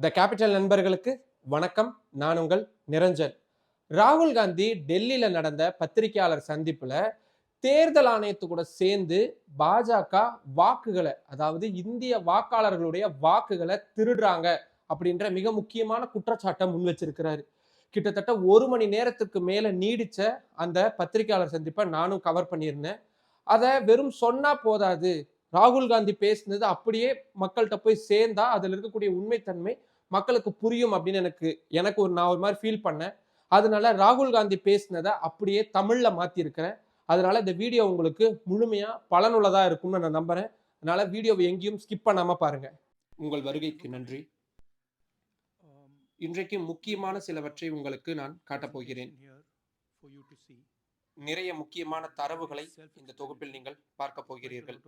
The capital நண்பர்களுக்கு வணக்கம். நான் உங்கள் நிரஞ்சன். ராகுல் காந்தி டெல்லியில் நடந்த பத்திரிகையாளர் சந்திப்பில் தேர்தல் ஆணையத்து கூட சேர்ந்து பாஜக வாக்குகளை அதாவது இந்திய வாக்காளர்களுடைய வாக்குகளை திருடுறாங்க அப்படின்ற மிக முக்கியமான குற்றச்சாட்டை முன் வச்சிருக்கிறாரு. கிட்டத்தட்ட ஒரு மணி நேரத்துக்கு மேலே நீடிச்ச அந்த பத்திரிகையாளர் சந்திப்பை நானும் கவர் பண்ணியிருந்தேன். அதை வெறும் சொன்னா போதாது. ராகுல் காந்தி பேசினது அப்படியே மக்கள்கிட்ட போய் சேர்ந்தா அதில் இருக்கக்கூடிய உண்மைத்தன்மை மக்களுக்கு புரியும் அப்படின்னு எனக்கு எனக்கு ஒரு நான் ஒரு மாதிரி ஃபீல் பண்ணேன். அதனால ராகுல் காந்தி பேசினதை அப்படியே தமிழில் மாற்றிருக்கிறேன் அதனால இந்த வீடியோ உங்களுக்கு முழுமையாக பலனுள்ளதாக இருக்கும்னு நான் நம்புறேன். அதனால வீடியோவை எங்கேயும் ஸ்கிப் பண்ணாமல் பாருங்கள் உங்கள் வருகைக்கு நன்றி. இன்றைக்கு முக்கியமான சிலவற்றை உங்களுக்கு நான் காட்டப்போகிறேன் நிறைய முக்கியமான தரவுகளை இந்த தொகுப்பில் நீங்கள் பார்க்க போகிறீர்கள்.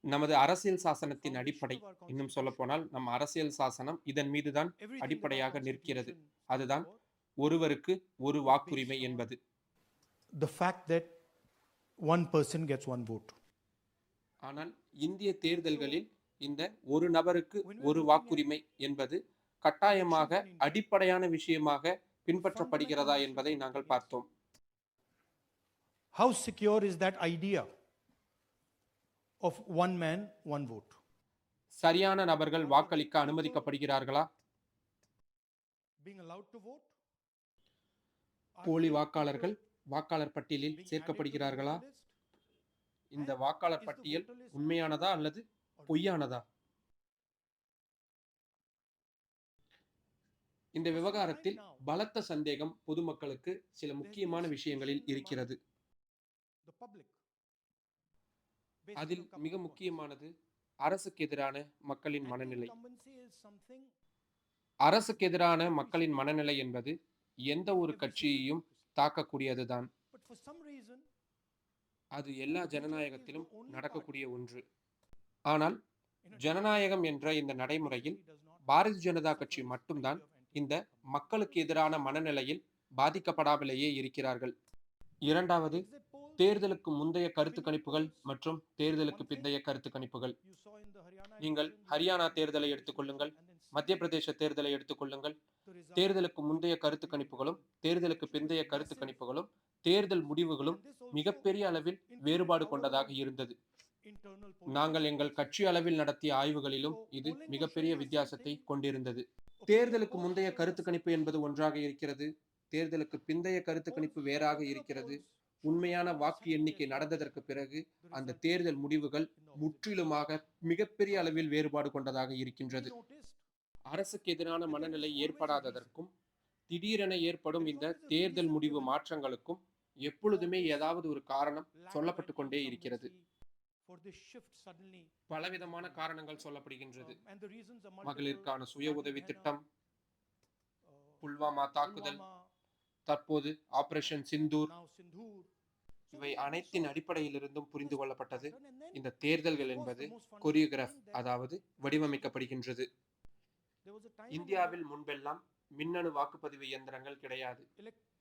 நமது அரசியல் சாசனத்தின் அடிப்படை. இன்னும் சொல்ல போனால் நம் அரசியல் சாசனம் இதன் மீதுதான் அடிப்படையாக நிற்கிறது. அதுதான் ஒருவருக்கு ஒரு வாக்குரிமை என்பது. The fact that one person gets one vote. ஆனால் இந்திய தேர்தல்களில் இந்த ஒரு நபருக்கு ஒரு வாக்குரிமை என்பது கட்டாயமாக அடிப்படையான விஷயமாக பின்பற்றப்படுகிறதா என்பதை நாங்கள் பார்த்தோம். How secure is that idea? Of one man, one vote? சரியான நபர்கள் வாக்களிக்க அனுமதிக்கப்படுகிறார்களா Being allowed to vote? Are போலி வாக்காளர்கள் வாக்காளர் பட்டியலில் சேர்க்கப்படுகிறார்களா? இந்த வாக்காளர் பட்டியல் உண்மையானதா அல்லது பொய்யானதா இந்த விவகாரத்தில் பலத்த சந்தேகம் பொதுமக்களுக்கு சில முக்கியமான விஷயங்களில் இருக்கிறது. அதில் மிக முக்கியமானது அரசுக்கு எதிரான மக்களின் மனநிலை. அரசுக்கு எதிரான மக்களின் மனநிலை என்பது எந்த ஒரு கட்சியையும் தாக்கக்கூடியதுதான். அது எல்லா ஜனநாயகத்திலும் நடக்கக்கூடிய ஒன்று. ஆனால் ஜனநாயகம் என்ற இந்த நடைமுறையில் பாரதிய ஜனதா கட்சி மட்டும்தான் இந்த மக்களுக்கு எதிரான மனநிலையில் பாதிக்கப்படாமலேயே இருக்கிறார்கள். இரண்டாவது தேர்தலுக்கு முந்தைய கருத்து கணிப்புகள் மற்றும் தேர்தலுக்கு பிந்தைய கருத்து கணிப்புகள். நீங்கள் ஹரியானா தேர்தலை எடுத்துக்கொள்ளுங்கள் மத்திய பிரதேச தேர்தலை எடுத்துக்கொள்ளுங்கள் தேர்தலுக்கு முந்தைய கருத்து கணிப்புகளும் தேர்தலுக்கு பிந்தைய கருத்து கணிப்புகளும் தேர்தல் முடிவுகளும் மிகப்பெரிய அளவில் வேறுபாடு கொண்டதாக இருந்தது. நாங்கள் எங்கள் கட்சி அளவில் நடத்திய ஆய்வுகளிலும் இது மிகப்பெரிய வித்தியாசத்தை கொண்டிருந்தது. தேர்தலுக்கு முந்தைய கருத்து கணிப்பு என்பது ஒன்றாக இருக்கிறது. தேர்தலுக்கு பிந்தைய கருத்து கணிப்பு வேறாக இருக்கிறது. உண்மையான வாக்கு எண்ணிக்கை நடந்ததற்கு பிறகு அந்த தேர்தல் முடிவுகள் முற்றிலுமாக மிகப்பெரிய அளவில் வேறுபாடு கொண்டதாக இருக்கின்றது. அரசுக்கு எதிரான மனநிலை ஏற்படாததற்கும் திடீரென ஏற்படும் இந்த தேர்தல் முடிவு மாற்றங்களுக்கும் எப்பொழுதுமே ஏதாவது ஒரு காரணம் சொல்லப்பட்டு கொண்டே இருக்கிறது. பலவிதமான காரணங்கள் சொல்லப்படுகின்றது. மகளிருக்கான சுய உதவி திட்டம் புல்வாமா தாக்குதல் தற்போது ஆபரேஷன் சிந்தூர் இவை அனைத்தின் அடிப்படையிலிருந்தும் புரிந்து கொள்ளப்பட்டது. இந்த தேர்தல்கள் என்பது கொரியோகிராஃப் அதாவது வடிவமைக்கப்படுகின்றது. இந்தியாவில் முன்பெல்லாம் மின்னணு வாக்குப்பதிவு இயந்திரங்கள் கிடையாது.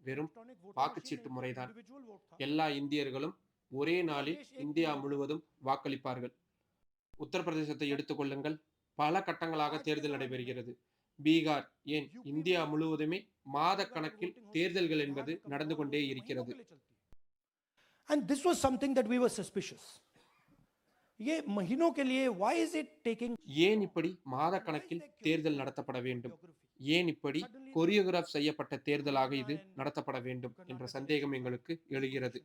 வெறும் வாக்குச்சீட்டு முறைதான். எல்லா இந்தியர்களும் ஒரே நாளில் இந்தியா முழுவதும் வாக்களிப்பார்கள். உத்தரப்பிரதேசத்தை எடுத்துக்கொள்ளுங்கள் பல கட்டங்களாக தேர்தல் நடைபெறுகிறது. பீகார் ஏன் இந்தியா முழுவதுமே மாத கணக்கில் தேர்தல்கள் என்பது நடந்து கொண்டே இருக்கிறது And this was something that we were suspicious. ये महीनों के लिए why is it taking ஏன் இப்படி மாத கணக்கில் தேர்தல் நடத்தப்பட வேண்டும் ஏன் இப்படி கொரியோகிராஃப் செய்யப்பட்ட தேர்தலாக இது நடத்தப்பட வேண்டும் என்ற சந்தேகம் எங்களுக்கு எழுகிறது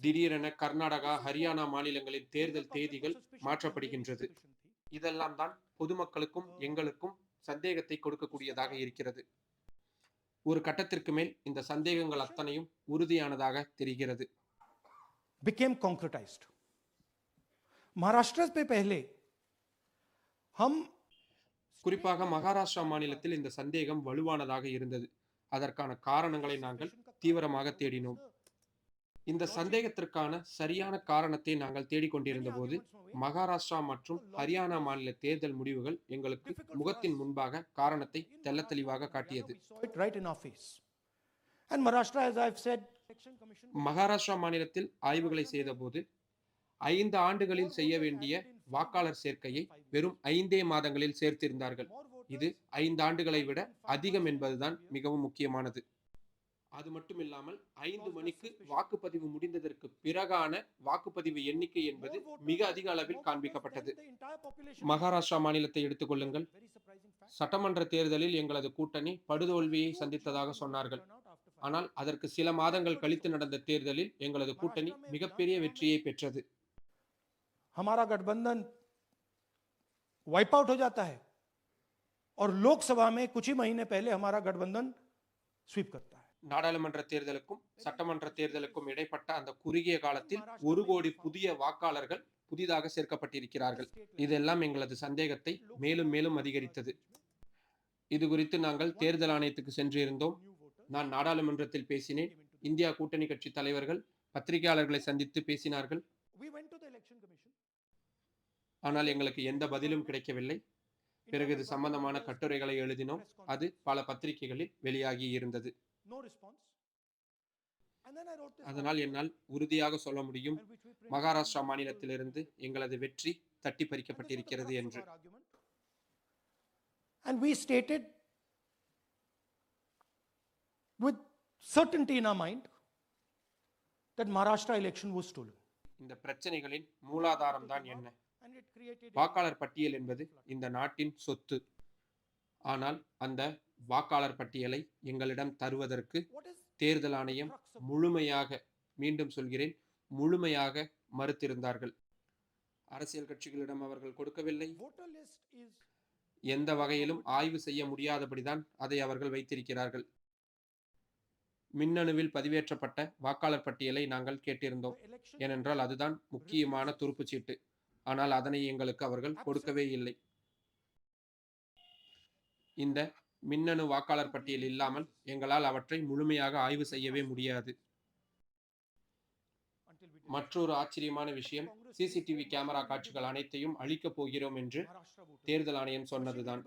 திடீரென கர்நாடகா ஹரியானா மாநிலங்களின் தேர்தல் தேதிகள் மாற்றப்படுகின்றது இதெல்லாம் தான் பொதுமக்களுக்கும் எங்களுக்கும் சந்தேகத்தை கொடுக்கக்கூடியதாக இருக்கிறது ஒரு கட்டத்திற்கு மேல் இந்த சந்தேகங்கள் அத்தனையும் உறுதியானதாக தெரிகிறது became concretized. महाराष्ट्र पे पहले हम குறிப்பாக மகாராஷ்டிரா மாநிலத்தில் இந்த சந்தேகம் வலுவானதாக இருந்தது அதற்கான காரணங்களை நாங்கள் தீவிரமாக தேடினோம் இந்த சந்தேகத்திற்கான சரியான காரணத்தை நாங்கள் தேடிக்கொண்டிருந்த போது மகாராஷ்டிரா மற்றும் ஹரியானா மாநில தேர்தல் முடிவுகள் எங்களுக்கு முகத்தின் முன்பாக காரணத்தை தெள்ள தெளிவாக காட்டியது. மகாராஷ்டிரா மாநிலத்தில் ஆய்வுகளை செய்தபோது ஐந்து ஆண்டுகளில் செய்ய வேண்டிய வாக்காளர் சேர்க்கையை வெறும் ஐந்தே மாதங்களில் சேர்த்திருந்தார்கள். இது ஐந்து ஆண்டுகளை விட அதிகம் என்பதுதான் மிகவும் முக்கியமானது. அது மட்டும் இல்லாமல் ஐந்து மணிக்கு வாக்குப்பதிவு முடிந்ததற்கு பிறகான வாக்குப்பதிவு எண்ணிக்கை என்பது மிக அதிக அளவில் காண்பிக்கப்பட்டது மகாராஷ்டிரா மாநிலத்தை எடுத்துக்கொள்ளுங்கள் சட்டமன்ற தேர்தலில் எங்களது கூட்டணி படுதோல்வியை சந்தித்ததாக சொன்னார்கள் ஆனால் அதற்கு சில மாதங்கள் கழித்து நடந்த தேர்தலில் எங்களது கூட்டணி மிகப்பெரிய வெற்றியை பெற்றது हमारा गठबंधन वाइप आउट हो जाता है और लोकसभा में कुछ ही महीने पहले हमारा गठबंधन स्वीप करता है நாடாளுமன்ற தேர்தலுக்கும் சட்டமன்ற தேர்தலுக்கும் இடைப்பட்ட அந்த குறுகிய காலத்தில் ஒரு கோடி புதிய வாக்காளர்கள் புதிதாக சேர்க்கப்பட்டிருக்கிறார்கள். இதெல்லாம் எங்களது சந்தேகத்தை மேலும் மேலும் அதிகரித்தது. இது குறித்து நாங்கள் தேர்தல் ஆணையத்துக்கு சென்றிருந்தோம். நான் நாடாளுமன்றத்தில் பேசினேன். இந்தியா கூட்டணி கட்சி தலைவர்கள் பத்திரிகையாளர்களை சந்தித்து பேசினார்கள். ஆனால் எங்களுக்கு எந்த பதிலும் கிடைக்கவில்லை. பிறகு இது சம்பந்தமான கட்டுரைகளை எழுதினோம். அது பல பத்திரிகைகளில் வெளியாகி இருந்தது. அதனால் என்னால் உறுதியாக சொல்ல முடியும் மகாராஷ்டிரா மாநிலத்திலிருந்து எங்களது வெற்றி தட்டி பறிக்கப்பட்டிருக்கிறது என்று. And we stated with certainty in our mind that Maharashtra election was stolen. இந்த பிரச்சனைகளின் மூலாதாரம் தான் என்ன வாக்காளர் பட்டியல் என்பது இந்த நாட்டின் சொத்து ஆனால் அந்த வாக்காளர் பட்டியலை எங்களிடம் தருவதற்கு தேர்தல் ஆணையம் முழுமையாக மீண்டும் சொல்கிறேன் முழுமையாக மறுத்திருந்தார்கள். அரசியல் கட்சிகளிடம் அவர்கள் கொடுக்கவில்லை. எந்த வகையிலும் ஆய்வு செய்ய முடியாதபடிதான் அதை அவர்கள் வைத்திருக்கிறார்கள். மின்னணுவில் பதிவேற்றப்பட்ட வாக்காளர் பட்டியலை நாங்கள் கேட்டிருந்தோம். ஏனென்றால் அதுதான் முக்கியமான துருப்புச்சீட்டு. ஆனால் அதனை எங்களுக்கு அவர்கள் கொடுக்கவே இல்லை. இந்த மின்னணு வாக்காளர் பட்டியல் இல்லாமல் எங்களால் அவற்றை முழுமையாக ஆய்வு செய்யவே முடியாது. மற்றொரு ஆச்சரியமான விஷயம் சிசிடிவி கேமரா காட்சிகள் அனைத்தையும் அழிக்கப் போகிறோம் என்று. தேர்தல் ஆணையம் சொன்னதுதான்.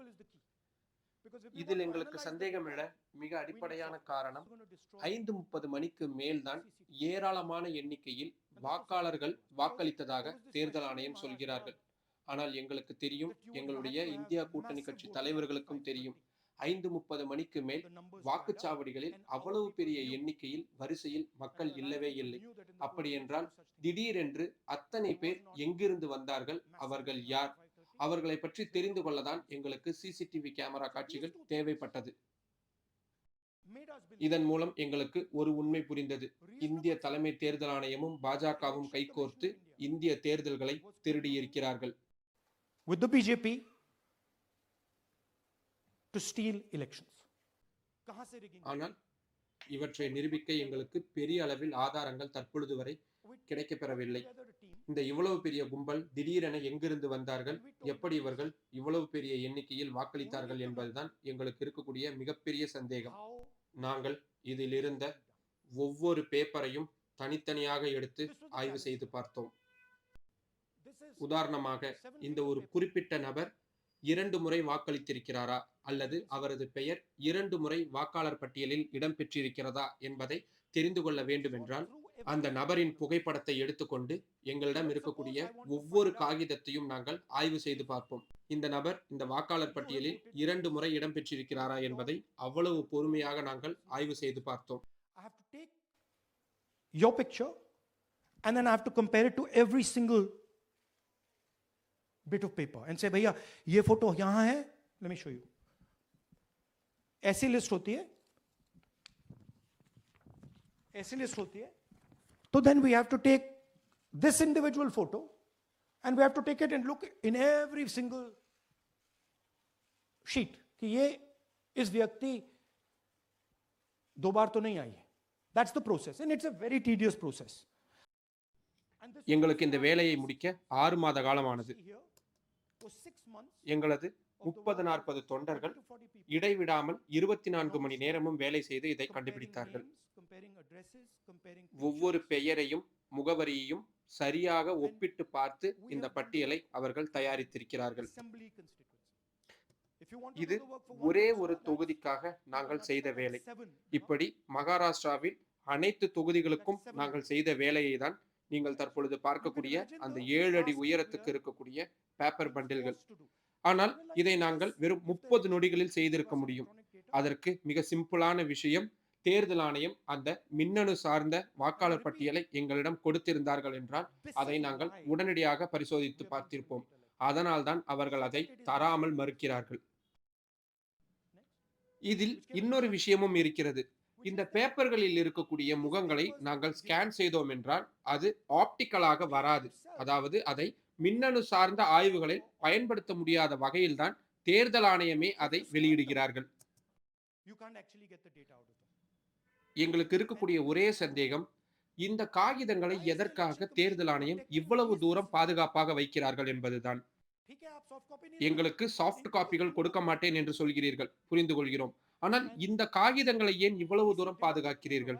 இதில் எங்களுக்கு சந்தேகம் data, மிக அடிப்படையான காரணம் ஐந்து முப்பது மணிக்கு மேல்தான். ஏராளமான எண்ணிக்கையில் வாக்காளர்கள் வாக்களித்ததாக தேர்தல் ஆணையம் சொல்கிறார்கள். ஆனால் எங்களுக்கு தெரியும் எங்களுடைய இந்தியா கூட்டணி கட்சி தலைவர்களுக்கும் தெரியும். ஐந்து முப்பது மணிக்கு மேல் வாக்குச்சாவடிகளில் அவ்வளவு பெரிய. எண்ணிக்கையில் வரிசையில் மக்கள் இல்லவே இல்லை. them knew that in the அப்படி process என்றால் there was such thing. திடீரென்று அத்தனை பேர் எங்கிருந்து வந்தார்கள்? அவர்கள் யார்? அவர்களை பற்றி தெரிந்து கொள்ளதான் எங்களுக்கு சிசிடிவி கேமரா காட்சிகள் தேவைப்பட்டது. இதன் மூலம் எங்களுக்கு ஒரு உண்மை புரிந்தது. இந்திய தலைமை தேர்தல் ஆணையமும் பாஜகவும் கைகோர்த்து இந்திய தேர்தல்களை திருடியிருக்கிறார்கள். With the BJP to steal elections ஆனால் இவற்றை நிரூபிக்க எங்களுக்கு பெரிய அளவில் ஆதாரங்கள் தற்பொழுது வரை கிடைக்கப்பெறவில்லை. இந்த இவ்வளவு பெரிய கும்பல் திடீரென எங்கிருந்து வந்தார்கள்? எப்படி இவர்கள் இவ்வளவு பெரிய எண்ணிக்கையில் வாக்களித்தார்கள் என்பதுதான் எங்களுக்கு இருக்கக்கூடிய மிகப்பெரிய சந்தேகம். நாங்கள் இதில் இருந்த ஒவ்வொரு பேப்பரையும் தனித்தனியாக எடுத்து ஆய்வு செய்து பார்த்தோம். உதாரணமாக இந்த ஒரு குறிப்பிட்ட நபர் இரண்டு முறை வாக்களித்திருக்கிறாரா? அல்லது அவரது பெயர் இரண்டு முறை வாக்காளர் பட்டியலில் இடம்பெற்றிருக்கிறதா என்பதை தெரிந்து கொள்ள வேண்டுமென்றால் அந்த நபரின் புகைப்படத்தை எடுத்துக்கொண்டு எங்களிடம் இருக்கக்கூடிய ஒவ்வொரு காகிதத்தையும் நாங்கள் ஆய்வு செய்து பார்ப்போம். இந்த நபர் இந்த வாக்காளர் பட்டியலில் இரண்டு முறை இடம்பெற்றிருக்கிறாரா என்பதை அவ்வளவு பொறுமையாக நாங்கள் ஆய்வு செய்து பார்த்தோம். Your picture and then I have to compare it to every single bit of paper and say, भैया ये फोटो यहाँ है let me show you. ऐसी लिस्ट होती है ऐसी लिस्ट होती है तो then we have to take this individual photo and we have to take it and look in every single sheet कि ये इस व्यक्ति दो बार तो नहीं आई है that's the process and it's a very tedious process and this எங்களுக்கு இந்த வேலையை முடிக்க ஆறு மாத காலமானது எங்களது முப்பது நாற்பது தொண்டர்கள் 30 to 40 people. இடைவிடாமல் இருபத்தி நான்கு மணி நேரமும் வேலை செய்து இதை கண்டுபிடித்தார்கள். ஒவ்வொரு பெயரையும் முகவரியையும் சரியாக ஒப்பிட்டு பார்த்து இந்த பட்டியலை அவர்கள் தயாரித்திருக்கிறார்கள். இது ஒரே ஒரு தொகுதிக்காக நாங்கள் செய்த வேலை. இப்படி மகாராஷ்டிராவில் அனைத்து தொகுதிகளுக்கும் நாங்கள் செய்த வேலையை தான் நீங்கள் தற்பொழுது பார்க்கக்கூடிய அந்த ஏழு அடி உயரத்துக்கு இருக்கக்கூடிய பேப்பர் பண்டில்கள் ஆனால் இதை நாங்கள் வெறும் முப்பது நொடிகளில் செய்திருக்க முடியும். அதற்கு மிக சிம்பிளான விஷயம் தேர்தல் ஆணையம் அந்த மின்னணு சார்ந்த வாக்காளர் பட்டியலை எங்களிடம் கொடுத்திருந்தார்கள் என்றால் அதை நாங்கள் உடனடியாக பரிசோதித்து பார்த்திருப்போம். அதனால்தான் அவர்கள் அதை தராமல் மறுக்கிறார்கள். இதில் இன்னொரு விஷயமும் இருக்கிறது. இந்த பேப்பர்களில் இருக்கக்கூடிய முகங்களை நாங்கள் ஸ்கேன் செய்தோம் என்றால் அது ஆப்டிக்கலாக வராது. அதாவது அதை மின்னணு சார்ந்த ஆய்வுகளை பயன்படுத்த முடியாத வகையில்தான் தேர்தல் ஆணையமே அதை வெளியிடுகிறார்கள். எங்களுக்கு இருக்கக்கூடிய ஒரே சந்தேகம் இந்த காகிதங்களை எதற்காக தேர்தல் ஆணையம் இவ்வளவு தூரம் பாதுகாப்பாக வைக்கிறார்கள் என்பதுதான். எங்களுக்கு சாஃப்ட் காப்பிகள் கொடுக்க மாட்டேன் என்று சொல்கிறீர்கள் புரிந்து கொள்கிறோம். ஆனால் இந்த காகிதங்களை ஏன் இவ்வளவு தூரம் பாதுகாக்கிறீர்கள்?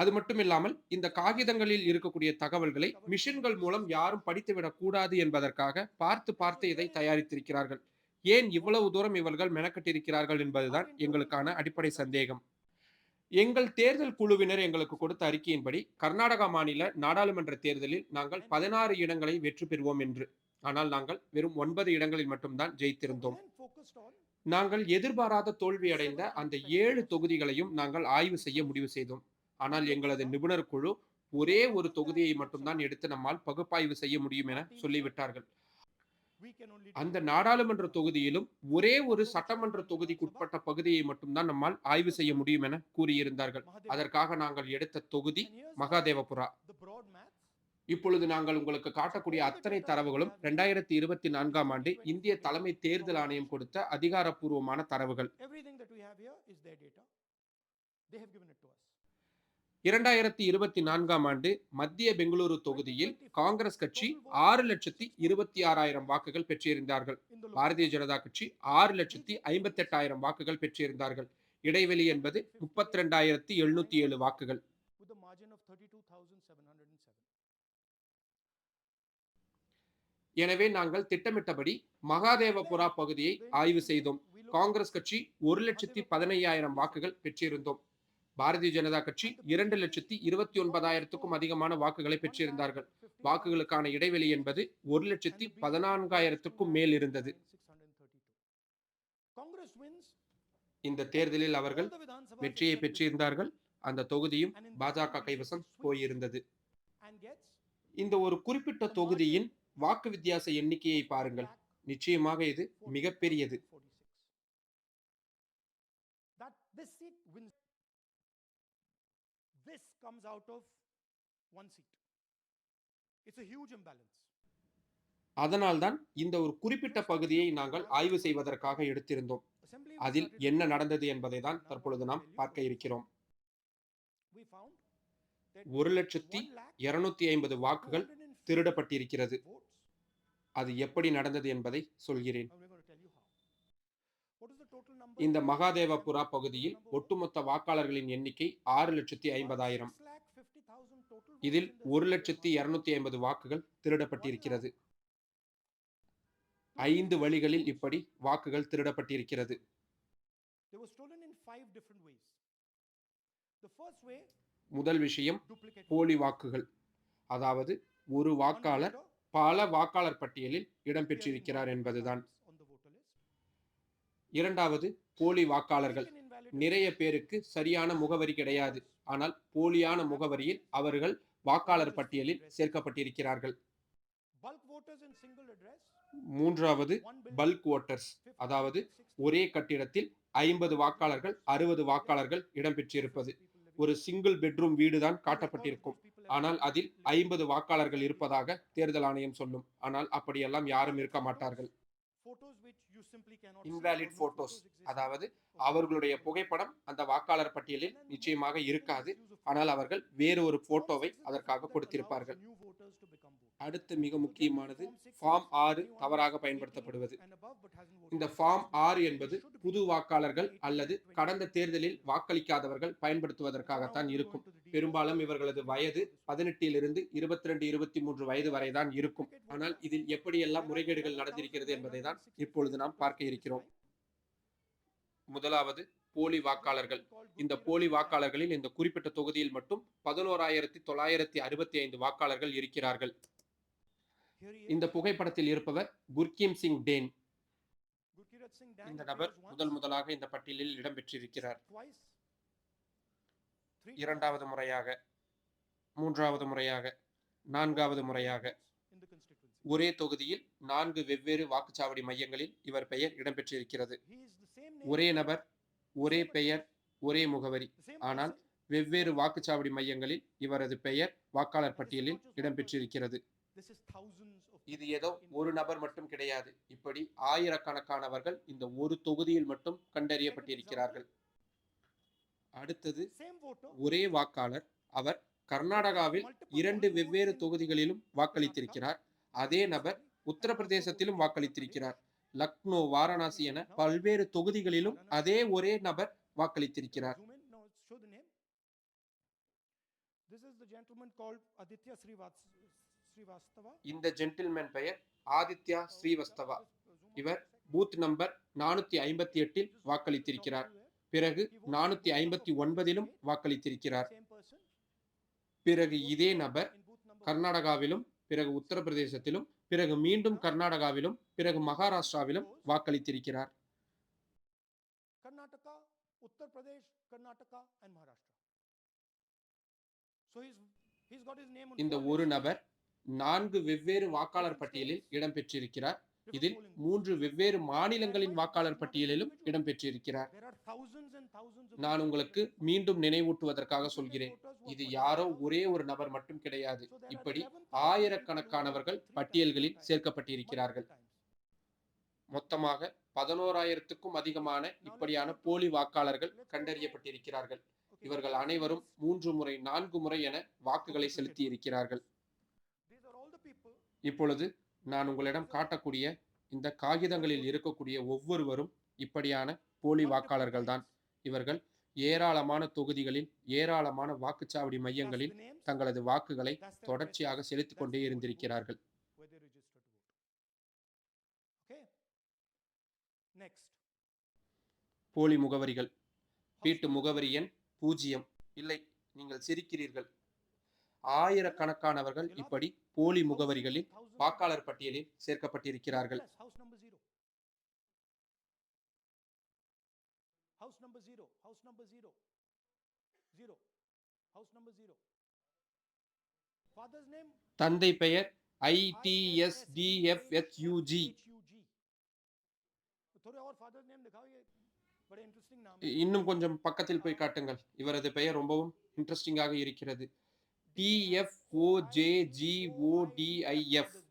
அது மட்டும் இல்லாமல் இந்த காகிதங்களில் இருக்கக்கூடிய தகவல்களை மிஷின்கள் மூலம் யாரும் படித்துவிடக் கூடாது என்பதற்காக பார்த்து பார்த்து இதை தயாரித்திருக்கிறார்கள். ஏன் இவ்வளவு தூரம் இவர்கள் மெனக்கட்டிருக்கிறார்கள் என்பதுதான் எங்களுக்கான அடிப்படை சந்தேகம். எங்கள் தேர்தல் குழுவினர் எங்களுக்கு கொடுத்த அறிக்கையின்படி கர்நாடகா மாநில நாடாளுமன்ற தேர்தலில் நாங்கள் பதினாறு இடங்களை வெற்றி பெறுவோம் என்று. ஆனால் நாங்கள் வெறும் ஒன்பது இடங்களில் மட்டும்தான் ஜெயித்திருந்தோம். நாங்கள் எதிர்பாராத தோல்வி அடைந்த அந்த ஏழு தொகுதிகளையும் நாங்கள் ஆய்வு செய்ய முடிவு செய்தோம். ஆனால் எங்களது நிபுணர் குழு ஒரே ஒரு தொகுதியை மட்டும்தான் எடுத்து நம்மால் பகுப்பாய்வு செய்ய முடியும் என சொல்லிவிட்டார்கள். அந்த நாடாளுமன்ற தொகுதியிலும் ஒரே ஒரு சட்டமன்ற தொகுதிக்குட்பட்ட பகுதியை மட்டும்தான் நம்மால் ஆய்வு செய்ய முடியும் என கூறியிருந்தார்கள். அதற்காக நாங்கள் எடுத்த தொகுதி மகாதேவபுரா. இப்பொழுது நாங்கள் உங்களுக்கு காட்டக்கூடிய அத்தனை தரவுகளும் இரண்டாயிரத்தி இருபத்தி நான்காம் ஆண்டு இந்திய தலைமை தேர்தல் ஆணையம் கொடுத்த அதிகாரப்பூர்வமான தரவுகள். இரண்டாயிரத்தி இருபத்தி நான்காம் ஆண்டு மத்திய பெங்களூரு தொகுதியில் காங்கிரஸ் கட்சி ஆறு லட்சத்தி இருபத்தி ஆறாயிரம் வாக்குகள் பெற்றிருந்தார்கள். பாரதிய ஜனதா கட்சி ஆறு லட்சத்தி ஐம்பத்தி எட்டாயிரம் வாக்குகள் பெற்றிருந்தார்கள். இடைவெளி என்பது முப்பத்தி ரெண்டாயிரத்தி எழுநூத்தி ஏழு வாக்குகள் with a margin of 32,707. எனவே நாங்கள் திட்டமிட்டபடி மகாதேவபுரா பகுதியை ஆய்வு செய்தோம். காங்கிரஸ் கட்சி ஒரு லட்சத்தி பதினையாயிரம் வாக்குகள் பெற்றிருந்தோம். பாரதிய ஜனதா கட்சி இரண்டு லட்சத்தி இருபத்தி ஒன்பதாயிரத்துக்கும் அதிகமான வாக்குகளை பெற்றிருந்தார்கள். வாக்குகளுக்கான இடைவெளி என்பது ஒரு லட்சத்தி பதினான்காயிரத்துக்கும் மேல் இருந்தது. இந்த தேர்தலில் அவர்கள் வெற்றியை பெற்றிருந்தார்கள். அந்த தொகுதியும் பாஜக கைவசம் போயிருந்தது. இந்த ஒரு குறிப்பிட்ட தொகுதியின் வாக்கு வித்தியாச எண்ணிக்கையை பாருங்கள். நிச்சயமாக இது மிகப்பெரியது. அதனால்தான் இந்த ஒரு குறிப்பிட்ட பகுதியை நாங்கள் ஆய்வு செய்வதற்காக எடுத்திருந்தோம். அதில் என்ன நடந்தது என்பதை தான் தற்பொழுது நாம் பார்க்க இருக்கிறோம். ஒரு லட்சத்தி இருநூத்தி ஐம்பது வாக்குகள் 250 திருடப்பட்டிருக்கிறது. அது எப்படி நடந்தது என்பதை சொல்கிறேன்? இந்த மகாதேவபுரா பகுதியில் ஒட்டுமொத்த வாக்காளர்களின் எண்ணிக்கை ஆறு லட்சத்தி ஐம்பதாயிரம் இதில் ஒரு லட்சத்தி இருநூத்தி ஐம்பது வாக்குகள் திருடப்பட்டிருக்கிறது. ஐந்து வழிகளில் இப்படி வாக்குகள் திருடப்பட்டிருக்கிறது முதல் விஷயம். போலி வாக்குகள் அதாவது ஒரு வாக்காளர் பல வாக்காளர் பட்டியலில் இடம்பெற்றிருக்கிறார் என்பதுதான். இரண்டாவது போலி வாக்காளர்கள். நிறைய பேருக்கு சரியான முகவரி கிடையாது. ஆனால் போலியான முகவரியில் அவர்கள் வாக்காளர் பட்டியலில் சேர்க்கப்பட்டிருக்கிறார்கள். மூன்றாவது பல்க் ஓட்டர்ஸ் அதாவது ஒரே கட்டிடத்தில் ஐம்பது வாக்காளர்கள் அறுபது வாக்காளர்கள் இடம்பெற்றிருப்பது. ஒரு சிங்கிள் பெட்ரூம் வீடுதான் காட்டப்பட்டிருக்கும். ஆனால் அதில் ஐம்பது வாக்காளர்கள் இருப்பதாக தேர்தல் ஆணையம் சொல்லும். ஆனால் அப்படியெல்லாம் யாரும் இருக்க மாட்டார்கள். Invalid photos. அதாவது அவர்களுடைய புகைப்படம் அந்த வாக்காளர் பட்டியலில் நிச்சயமாக இருக்காது. ஆனால் அவர்கள் வேறு ஒரு போட்டோவை அதற்காக கொடுத்திருப்பார்கள். அடுத்து மிக முக்கியமானது ஃபார்ம் ஆறு தவறாக பயன்படுத்தப்படுவது. இந்த ஃபார்ம் ஆறு என்பது புது வாக்காளர்கள் அல்லது கடந்த தேர்தலில் வாக்களிக்காதவர்கள் பயன்படுத்துவதற்காகத்தான் இருக்கும். பெரும்பாலும் இவர்களது வயது பதினெட்டிலிருந்து இருபத்தி ரெண்டு இருபத்தி மூன்று வயது வரைதான் இருக்கும். ஆனால் இதில் எப்படியெல்லாம் முறைகேடுகள் நடந்திருக்கிறது என்பதை தான் இப்பொழுது நாம் பார்க்க இருக்கிறோம். முதலாவது போலி வாக்காளர்கள். இந்த போலி வாக்காளர்களில் இந்த குறிப்பிட்ட தொகுதியில் மட்டும் பதினோராயிரத்தி தொள்ளாயிரத்தி அறுபத்தி ஐந்து வாக்காளர்கள் இருக்கிறார்கள். இந்த புகைப்படத்தில் இருப்பவர் குர்கீம் சிங் டேன் இந்த நபர் முதல் முதலாக இந்த பட்டியலில் இடம்பெற்றிருக்கிறார் இரண்டாவது முறையாக மூன்றாவது முறையாக நான்காவது முறையாக ஒரே தொகுதியில் நான்கு வெவ்வேறு வாக்குச்சாவடி மையங்களில் இவர் பெயர் இடம்பெற்றிருக்கிறது ஒரே நபர் ஒரே பெயர் ஒரே முகவரி ஆனால் வெவ்வேறு வாக்குச்சாவடி மையங்களில் இவரது பெயர் வாக்காளர் பட்டியலில் இடம்பெற்றிருக்கிறது இது ஏதோ ஒரு நபர் மட்டும் கிடையாது. இப்படி ஆயிரக்கணக்கானவர்கள் இந்த ஒரு தொகுதியில் மட்டும் கண்டறியப்பட்டிருக்கிறார்கள். அடுத்தது ஒரே வாக்காளர். அவர் கர்நாடகாவில் இரண்டு வெவ்வேறு தொகுதிகளிலும் வாக்களித்திருக்கிறார். அதே நபர் உத்தரப்பிரதேசத்திலும் வாக்களித்திருக்கிறார். லக்னோ வாரணாசி என பல்வேறு தொகுதிகளிலும் அதே ஒரே நபர் வாக்களித்திருக்கிறார். This is the gentleman called Aditya Srivats- Srivastava. இந்த ஜென்டில்மேன் பெயர் ஆதித்யா ஸ்ரீவஸ்தவா. இவர் பூத் நம்பர் நானூத்தி ஐம்பத்தி எட்டில் வாக்களித்திருக்கிறார். பிறகு நானூத்தி ஐம்பத்தி ஒன்பதிலும் வாக்களித்திருக்கிறார். பிறகு இதே நபர் கர்நாடகாவிலும் பிறகு உத்தரப்பிரதேசத்திலும் பிறகு மீண்டும் கர்நாடகாவிலும் பிறகு மகாராஷ்டிராவிலும் வாக்களித்திருக்கிறார். he's got his name on இந்த ஒரு. நபர் நான்கு வெவ்வேறு வாக்காளர் பட்டியலில் இடம்பெற்றிருக்கிறார். இதில் மூன்று வெவ்வேறு மாநிலங்களின் வாக்காளர் பட்டியலிலும் இடம்பெற்றிருக்கிறார். நான் உங்களுக்கு மீண்டும் நினைவூட்டுவதற்காக சொல்கிறேன். இது யாரோ ஒரே ஒரு நபர் மட்டும் கிடையாது. இப்படி ஆயிரக்கணக்கானவர்கள் பட்டியல்களில் சேர்க்கப்பட்டிருக்கிறார்கள். மொத்தமாக பதினோராயிரத்துக்கும் அதிகமான இப்படியான போலி வாக்காளர்கள் கண்டறியப்பட்டிருக்கிறார்கள். இவர்கள் அனைவரும் மூன்று முறை நான்கு முறை என வாக்குகளை செலுத்தி இருக்கிறார்கள் These are all the people இப்பொழுது நான் உங்களிடம் காட்டக்கூடிய இந்த காகிதங்களில் இருக்கக்கூடிய ஒவ்வொருவரும் இப்படியான போலி வாக்காளர்கள் தான் இவர்கள் ஏராளமான தொகுதிகளில் ஏராளமான வாக்குச்சாவடி மையங்களில் தங்களது வாக்குகளை தொடர்ச்சியாக செலுத்திக் கொண்டே இருந்திருக்கிறார்கள். போலி முகவரிகள். வீட்டு முகவரி எண் பூஜ்ஜியம். இல்லை நீங்கள் சிரிக்கிறீர்கள். ஆயிரக்கணக்கானவர்கள் இப்படி போலி முகவரிகளில் வாக்காளர் பட்டியலில் சேர்க்கப்பட்டிருக்கிறார்கள். House number 0 house number 0 0 house number 0 father's name? தந்தை பெயர் I D S D F H U G இன்னும் கொஞ்சம் பக்கத்தில் போய் காட்டுங்கள். இவரது பெயர் ரொம்பவும் இன்ட்ரெஸ்டிங்காக இருக்கிறது. டிஎஃப்ஓஜேஜிஓடிஐஎஃப் Father's name.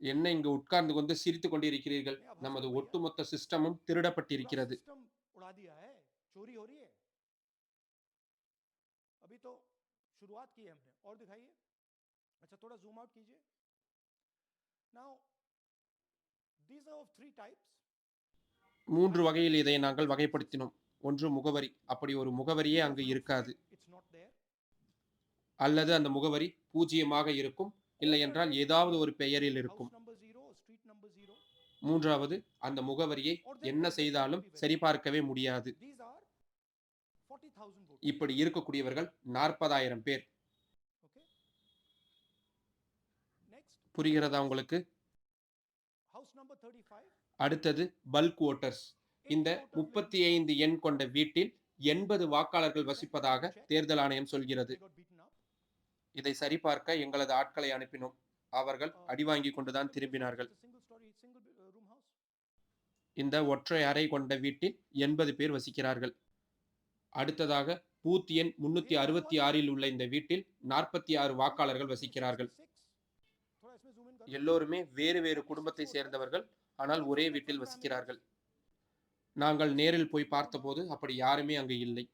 என்ன இங்கு உட்கார்ந்து கொண்டு சிரித்துக் கொண்டிருக்கிறீர்கள் நமது ஒட்டுமொத்த சிஸ்டமும் पूरा திருடப்பட்டிருக்கிறது system उड़ा दिया है चोरी हो रही है अभी तो शुरुआत की है हमने और दिखाइए अच्छा थोड़ा जूम आउट कीजिए now these are of three types மூன்று வகையில் இதை நாங்கள் வகைப்படுத்தினோம் ஒன்று முகவரி அப்படி ஒரு முகவரியே அங்கு இருக்காது it's not there அல்லது அந்த முகவரி பூஜ்ஜியமாக இருக்கும். இல்லை என்றால் ஏதாவது ஒரு பெயரில் இருக்கும். மூன்றாவது அந்த முகவரியை என்ன செய்தாலும் சரிபார்க்கவே முடியாது. these are 40000 voters. இப்படி இருக்கக்கூடியவர்கள் நாற்பதாயிரம் பேர். புரிகிறதா உங்களுக்கு? House number 35 அடுத்தது பல்க் ஓட்டர்ஸ் இந்த முப்பத்தி ஐந்து எண் கொண்ட வீட்டில் எண்பது வாக்காளர்கள் வசிப்பதாக தேர்தல் ஆணையம் சொல்கிறது they got beaten up இதை சரிபார்க்க எங்களது ஆட்களை அனுப்பினோம். அவர்கள் அடிவாங்கி கொண்டுதான் திரும்பினார்கள். இந்த ஒற்றை அறை கொண்ட வீட்டில் எண்பது பேர் வசிக்கிறார்கள். அடுத்ததாக பூத் எண் முன்னூத்தி அறுபத்தி ஆறில் உள்ள இந்த வீட்டில் நாற்பத்தி ஆறு வாக்காளர்கள் வசிக்கிறார்கள். எல்லோருமே வேறு வேறு குடும்பத்தை சேர்ந்தவர்கள் ஆனால் ஒரே வீட்டில் வசிக்கிறார்கள். நாங்கள் நேரில் போய் பார்த்தபோது அப்படி யாருமே அங்கு இல்லை.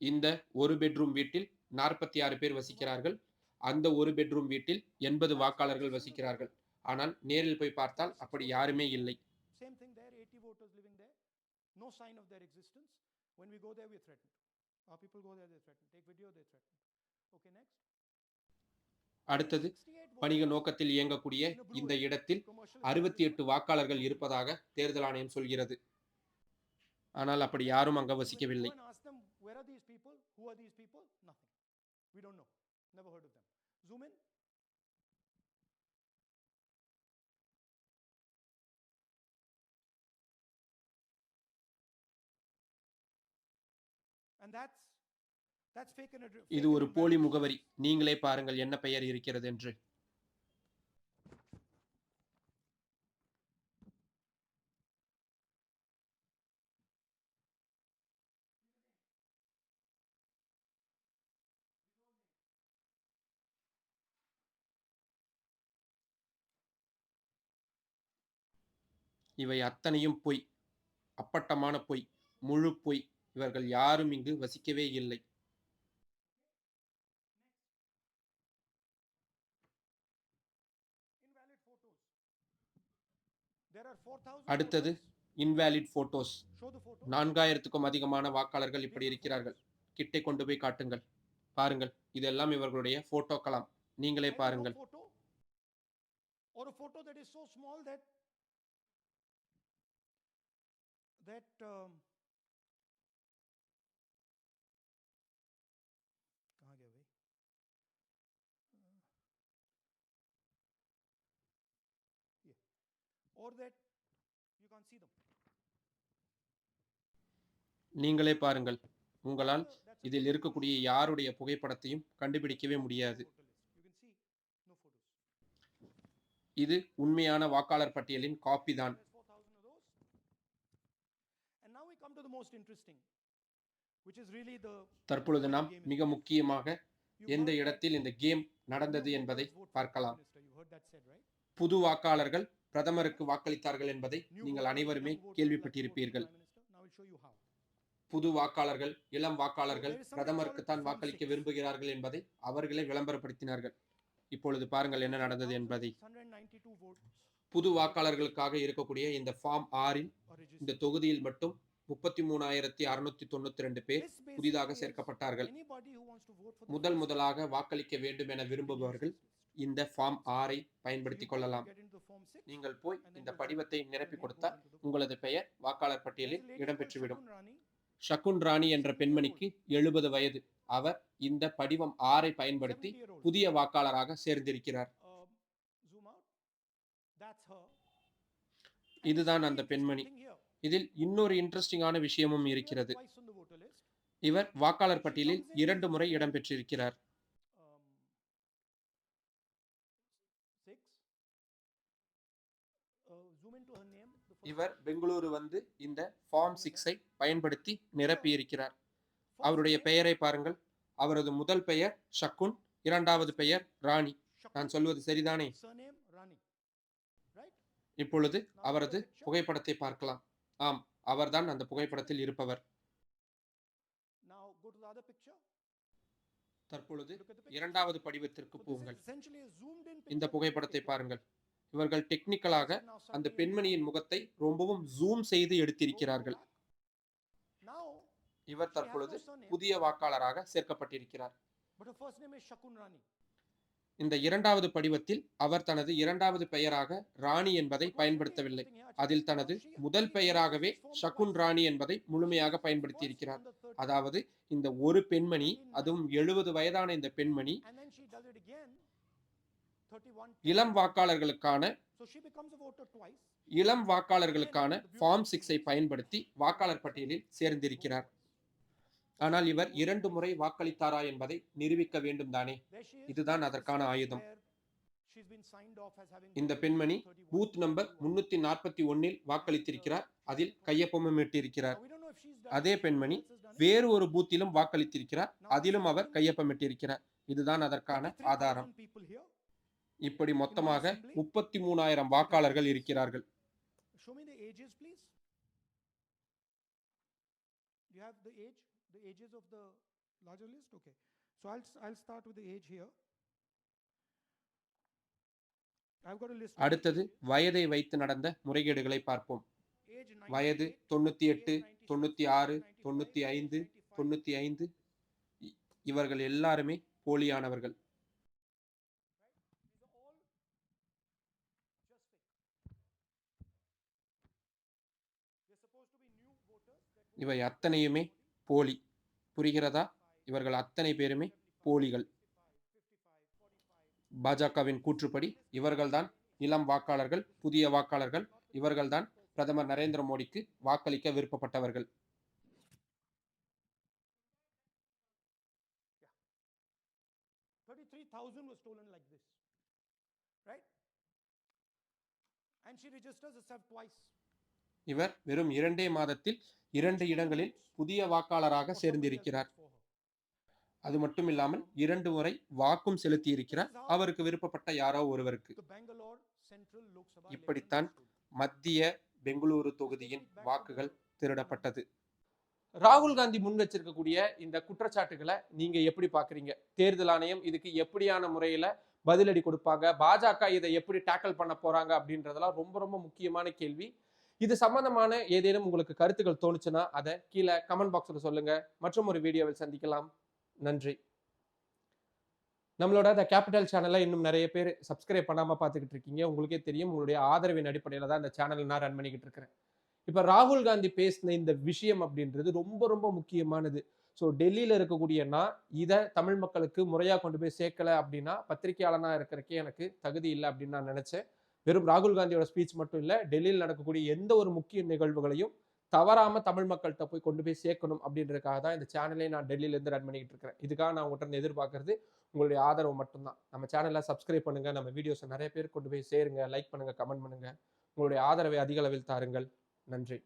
இந்த ஒரு பெட்ரூம் வீட்டில் நாற்பத்தி ஆறு பேர் வசிக்கிறார்கள் அந்த ஒரு பெட்ரூம் வீட்டில் எண்பது வாக்காளர்கள் வசிக்கிறார்கள் ஆனால் நேரில் போய் பார்த்தால் அப்படி யாருமே இல்லை same thing there 80 voters living there no sign of their existence when we go there we're threatened our people go there they're threatened take video they're threatened okay next அடுத்தது 68 வணிக நோக்கத்தில் இயங்கக்கூடிய இந்த. இடத்தில் அறுபத்தி. எட்டு வாக்காளர்கள் இருப்பதாக தேர்தல் ஆணையம் சொல்கிறது ஆனால் அப்படி யாரும் அங்க வசிக்கவில்லை Go and ask them, where are these people? Who are these people? Nothing. We don't know. Never heard of them. Zoom in. இது ஒரு போலி. முகவரி நீங்களே பாருங்கள் என்ன பெயர் இருக்கிறது என்று இவை அத்தனையும் பொய். அப்பட்டமான பொய் முழு பொய் இவர்கள் யாரும் இங்கு வசிக்கவே இல்லை. Invalid photos. There are 4,000 அடுத்தது. Invalid photos. நான்காயிரத்துக்கும் அதிகமான வாக்காளர்கள் இப்படி இருக்கிறார்கள். கிட்டே கொண்டு போய் காட்டுங்கள். பாருங்கள் இதெல்லாம் இவர்களுடைய போட்டோக்களாம் நீங்களே பாருங்கள். photo. or a photo that is so that that um, कहाँ गया भाई Uh, yeah. or that you can't see them நீங்களே பாருங்கள் உங்களால் That's a- that's a இதில் photo இருக்கக்கூடிய list. யாருடைய புகைப்படத்தையும் கண்டுபிடிக்கவே முடியாது Photo list. You can see no photos. இது உண்மையான வாக்காளர் பட்டியலின் காப்பி தான் தற்பொழுது நாம் மிக. முக்கியமாக எந்த இடத்தில் இந்த கேம் நடந்தது என்பதை பார்க்கலாம்? புது வாக்காளர்கள் பிரதமருக்கு வாக்களித்தார்கள் என்பதை நீங்கள் அனைவருமே கேள்விப்பட்டிருப்பீர்கள். புது வாக்காளர்கள் இளம் வாக்காளர்கள் பிரதமருக்கு தான் வாக்களிக்க 6. விரும்புகிறார்கள் என்பதை அவர்களே விளம்பரப்படுத்தினார்கள் இப்பொழுது பாருங்கள் என்ன நடந்தது என்பதை 692 votes புது வாக்காளர்களுக்காக இருக்கக்கூடிய இந்த ஃபார்ம் ஆறில். இந்த தொகுதியில் மட்டும் முப்பத்தி மூணாயிரத்தி அறுநூத்தி தொண்ணூத்தி ரெண்டு பேர் புதிதாக சேர்க்கப்பட்டார்கள் முதல் முதலாக வாக்களிக்க வேண்டும் என விரும்புபவர்கள் இந்த ஃபார்ம் ஆறை பயன்படுத்திக் கொள்ளலாம். நீங்கள் போய் இந்த படிவத்தை நிரப்பி கொடுத்தால் உங்களது பெயர் வாக்காளர் பட்டியலில் இடம்பெற்றுவிடும். ஷகுன் ராணி என்ற பெண்மணிக்கு எழுபது வயது அவர் இந்த படிவம் ஆறை பயன்படுத்தி 70 year old. புதிய வாக்காளராக சேர்ந்திருக்கிறார் Um. இதுதான் அந்த பெண்மணி. இதில் இன்னொரு இன்ட்ரெஸ்டிங்கான விஷயமும் இருக்கிறது. இவர் வாக்காளர் பட்டியலில் இரண்டு முறை இடம்பெற்றிருக்கிறார் இவர் பெங்களூரு வந்து இந்த ஃபார்ம் சிக்ஸை பயன்படுத்தி நிரப்பியிருக்கிறார். அவருடைய பெயரை பாருங்கள். அவரது முதல் பெயர் ஷக்குன் இரண்டாவது பெயர் ராணி. நான் சொல்வது சரிதானே? இப்பொழுது அவரது புகைப்படத்தை பார்க்கலாம். ஆம் அவர்தான் அந்த புகைப்படத்தில் இருப்பவர். தற்பொழுது. இரண்டாவது படிவத்திற்கு போங்கள். இந்த. புகைப்படத்தை பாருங்கள். இவர்கள் டெக்னிக்கலாக அந்த பெண்மணியின் முகத்தை ரொம்பவும் ஜூம் செய்து எடுத்திருக்கிறார்கள். இவர் தற்பொழுது புதிய வாக்காளராக சேர்க்கப்பட்டிருக்கிறார். இந்த இரண்டாவது படிவத்தில் அவர் தனது இரண்டாவது பெயராக ராணி என்பதை பயன்படுத்தவில்லை அதில் தனது முதல் பெயராகவே ஷகுன். ராணி என்பதை முழுமையாக பயன்படுத்தியிருக்கிறார் on the 13th, அதாவது இந்த ஒரு பெண்மணி அதுவும் எழுபது வயதான இந்த பெண்மணி and then she does it again. 31. இளம் வாக்காளர்களுக்கான. இளம் வாக்காளர்களுக்கான ஃபார்ம் சிக்ஸை பயன்படுத்தி வாக்காளர் பட்டியலில் சேர்ந்திருக்கிறார் ஆனால் இவர் இரண்டு முறை வாக்களித்தாரா என்பதை நிரூபிக்க வேண்டும் தானே. இதுதான் அதற்கான ஆயுதம். இந்த பெண்மணி 31. பூத் நம்பர் முன்னூத்தி நாற்பத்தி ஒன்னில் வாக்களித்திருக்கிறார். அதில் கையொப்பமும் இட்டிருக்கிறார். அதே பெண்மணி. வேறு ஒரு பூத்திலும் வாக்களித்திருக்கிறார். அதிலும் அவர் கையொப்பமிட்டிருக்கிறார் இதுதான் அதற்கான 33,000 ஆதாரம். இப்படி மொத்தமாக முப்பத்தி மூணாயிரம் வாக்காளர்கள் இருக்கிறார்கள். You have the age, the ages of the larger list? Okay. So I'll, I'll start with the age here. I've got a list. அடுத்தது. வயதை வைத்து நடந்த முறைகேடுகளை பார்ப்போம் வயது 98, தொண்ணூத்தி எட்டு age 96, தொண்ணூத்தி ஆறு 95, தொண்ணூத்தி ஐந்து 95. தொண்ணூத்தி ஐந்து இவர்கள் எல்லாருமே போலியானவர்கள் இவை அத்தனையுமே போலி புரிகிறதா இவர்கள் அத்தனை பேருமே போலிகள் பாஜகவின் கூற்றுப்படி இவர்கள்தான் இளம் வாக்காளர்கள் புதிய வாக்காளர்கள் இவர்கள்தான் பிரதமர் நரேந்திர மோடிக்கு வாக்களிக்க விருப்பப்பட்டவர்கள் 33,000 was stolen like this. Right? And she registers herself twice. இவர் வெறும் இரண்டே மாதத்தில் இரண்டு இடங்களில் புதிய வாக்காளராக சேர்ந்திருக்கிறார். அது மட்டும் இல்லாமல் இரண்டு முறை வாக்கும் செலுத்தி இருக்கிறார் அவருக்கு விருப்பப்பட்ட யாரோ ஒருவருக்கு. இப்படித்தான் மத்திய பெங்களூரு தொகுதியின் வாக்குகள் திருடப்பட்டது. ராகுல் காந்தி முன் வச்சிருக்கக்கூடிய இந்த குற்றச்சாட்டுகளை நீங்க எப்படி பாக்குறீங்க தேர்தல் ஆணையம் இதுக்கு எப்படியான முறையில பதிலடி கொடுப்பாங்க? பாஜக இதை எப்படி டேக்கிள் பண்ண போறாங்க அப்படின்றதெல்லாம் ரொம்ப ரொம்ப முக்கியமான கேள்வி. இது சம்பந்தமான ஏதேனும் உங்களுக்கு கருத்துக்கள் தோணுச்சுன்னா அதை கீழே கமெண்ட் பாக்ஸில் சொல்லுங்க. மற்றும் ஒரு வீடியோவில் சந்திக்கலாம். நன்றி. நம்மளோட அந்த கேபிட்டல் சேனலை இன்னும் நிறைய பேர் சப்ஸ்கிரைப் பண்ணாமல் பார்த்துக்கிட்டு இருக்கீங்க. உங்களுக்கே தெரியும் உங்களுடைய ஆதரவின் அடிப்படையில் தான் இந்த சேனல் நான் ரன் பண்ணிக்கிட்டு இருக்கிறேன். இப்போ ராகுல் காந்தி பேசின இந்த விஷயம் அப்படின்றது ரொம்ப ரொம்ப முக்கியமானது. ஸோ டெல்லியில் இருக்கக்கூடிய நான் இதை தமிழ் மக்களுக்கு முறையாக கொண்டு போய் சேர்க்கல அப்படின்னா பத்திரிகையாளனாக இருக்கிறக்கே எனக்கு தகுதி இல்லை அப்படின்னு நான் நினச்சேன். வெறும் ராகுல் காந்தியோட ஸ்பீச் மட்டும் இல்லை டெல்லியில் நடக்கக்கூடிய எந்த ஒரு முக்கிய நிகழ்வுகளையும் தவறாம தமிழ் மக்கள்கிட்ட போய் கொண்டு போய் சேர்க்கணும் அப்படின்றதுக்காக தான் இந்த சேனலை நான் டெல்லியிலேருந்து ரன் பண்ணிக்கிட்டு இருக்கிறேன். இதுக்காக நான் உங்கள்கிட்ட எதிர்பார்க்கறது உங்களுடைய ஆதரவு மட்டும்தான். நம்ம சேனலை சப்ஸ்கிரைப் பண்ணுங்கள் நம்ம வீடியோஸை நிறைய பேர் கொண்டு போய் சேருங்க லைக் பண்ணுங்கள் கமெண்ட் பண்ணுங்கள் உங்களுடைய ஆதரவை அதிக அளவில் தாருங்கள். நன்றி.